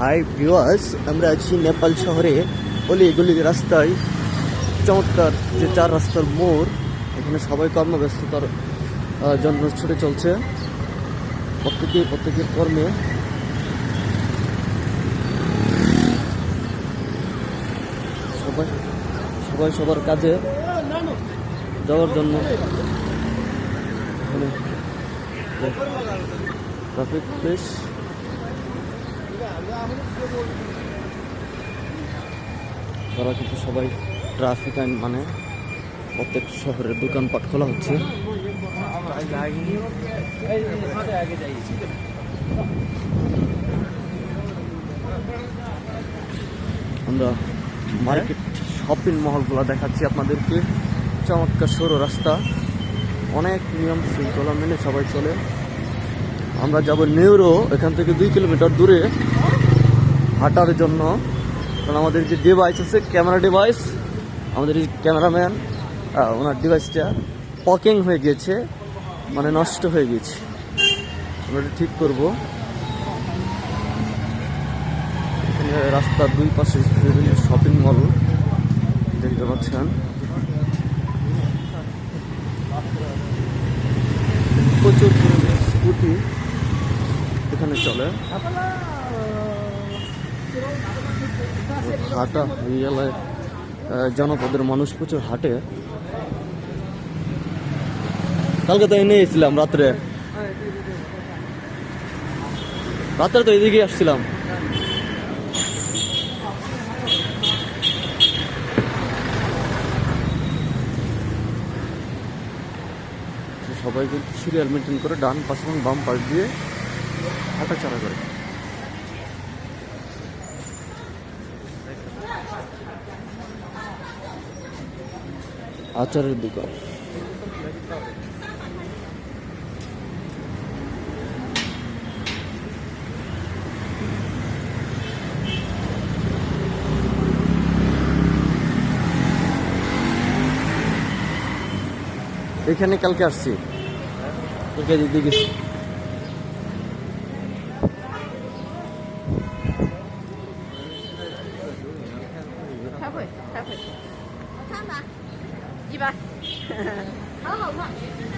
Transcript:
Hi viewers আমরা আছি নেপাল শহরে। অলি গলি রাস্তায়। চমৎকার যে চার রাস্তার মোড়, এখানে সবাই কর্মব্যস্ততার জন্য ছুটে চলছে। প্রত্যেকে প্রত্যেকের কর্মে। সবাই সবাই সবার কাজে যাওয়ার জন্য। ট্রাফিক পুলিশ তারা কিন্তু সবাই ট্রাফিক আইন মানে প্রত্যেক শহরের দোকানপাট খোলা হচ্ছে। আমরা মার্কেট শপিং মহলগুলো দেখাচ্ছি আপনাদেরকে। চমৎকার সরু রাস্তা। অনেক নিয়ম শৃঙ্খলা মেনে সবাই চলে। আমরা যাব নেউরো এখান থেকে দুই কিলোমিটার দূরে। হাঁটার জন্য। কারণ আমাদের যে ডিভাইস আছে ক্যামেরা ডিভাইস আমাদের এই ক্যামেরাম্যান ওনার ডিভাইসটা পকিং হয়ে গিয়েছে মানে নষ্ট হয়ে গিয়েছে। আমরা ঠিক করব। এখানে রাস্তার দুই পাশে বিভিন্ন শপিং মল দেখতে পাচ্ছেন। প্রচুর স্কুটি এখানে চলে। হাঁটা এই এলাকায় জনপদের মানুষ প্রচুর হাঁটে। কালকে তো এনে এসেছিলাম রাত্রে। রাত্রে তো এদিকে আসছিলাম। সবাই কিন্তু সিরিয়াল মেনটেন করে ডান পাশ এবং বাম পাশ দিয়ে হাঁটা হাঁটাচলা করে। আচারের দোকান। এখানে কালকে আসছি। ওকে দিদি গেছি। 一般，很好看。